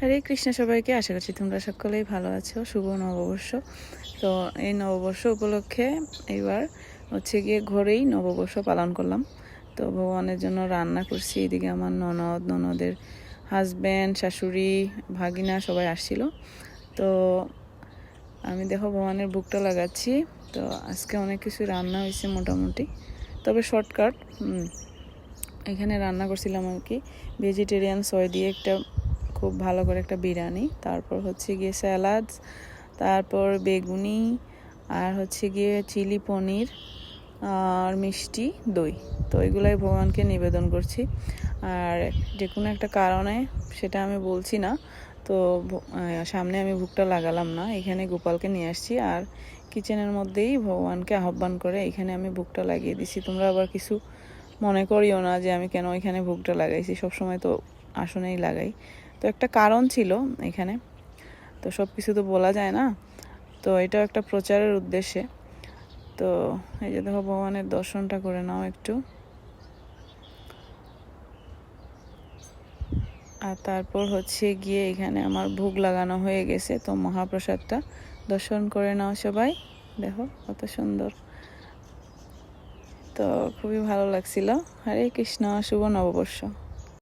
হরে কৃষ্ণ সবাইকে, আশা করছি তোমরা সকলেই ভালো আছো। শুভ নববর্ষ। তো এই নববর্ষ উপলক্ষে এবার হচ্ছে গিয়ে ঘরেই নববর্ষ পালন করলাম। তো ভগবানের জন্য রান্না করছি। এদিকে আমার ননদ, ননদের হাজব্যান্ড শাশুড়ি, ভাগিনা সবাই আসছিল। তো আমি দেখো ভগবানের বুকটা লাগাচ্ছি। তো আজকে অনেক কিছু রান্না হয়েছে মোটামুটি। তবে শর্টকাট এখানে রান্না করছিলাম আর কি। ভেজিটেরিয়ান সয় দিয়ে একটা খুব ভালো করে একটা বিরিয়ানি। তারপর হচ্ছে গিয়ে স্যালাড তারপর বেগুনি, আর হচ্ছে গিয়ে চিলি পনির, আর মিষ্টি দই। তো এগুলাই ভগবানকে নিবেদন করছি। আর যে কোনো একটা কারণে সেটা আমি বলছি না, তো সামনে আমি ভুকটা লাগালাম না। এখানে গোপালকে নিয়ে আসছি আর কিচেনের মধ্যেই ভগবানকে আহ্বান করে এখানে আমি ভুকটা লাগিয়ে দিছি। তোমরা আবার কিছু মনে করিও না যে আমি কেন এখানে ভুকটা লাগাইছি। সবসময় তো আসনেই লাগাই। তো একটা কারণ ছিল এখানে। তো সব কিছু তো বলা যায় না। তো এটাও একটা প্রচারের উদ্দেশ্যে। তো এই যে দেখো, ভগবানের দর্শনটা করে নাও একটু। আর তারপর হচ্ছে গিয়ে এখানে আমার ভোগ লাগানো হয়ে গেছে। তো মহাপ্রসাদটা দর্শন করে নাও সবাই। দেখো কত সুন্দর। তো খুবই ভালো লাগছিল। হরে কৃষ্ণ শুভ নববর্ষ।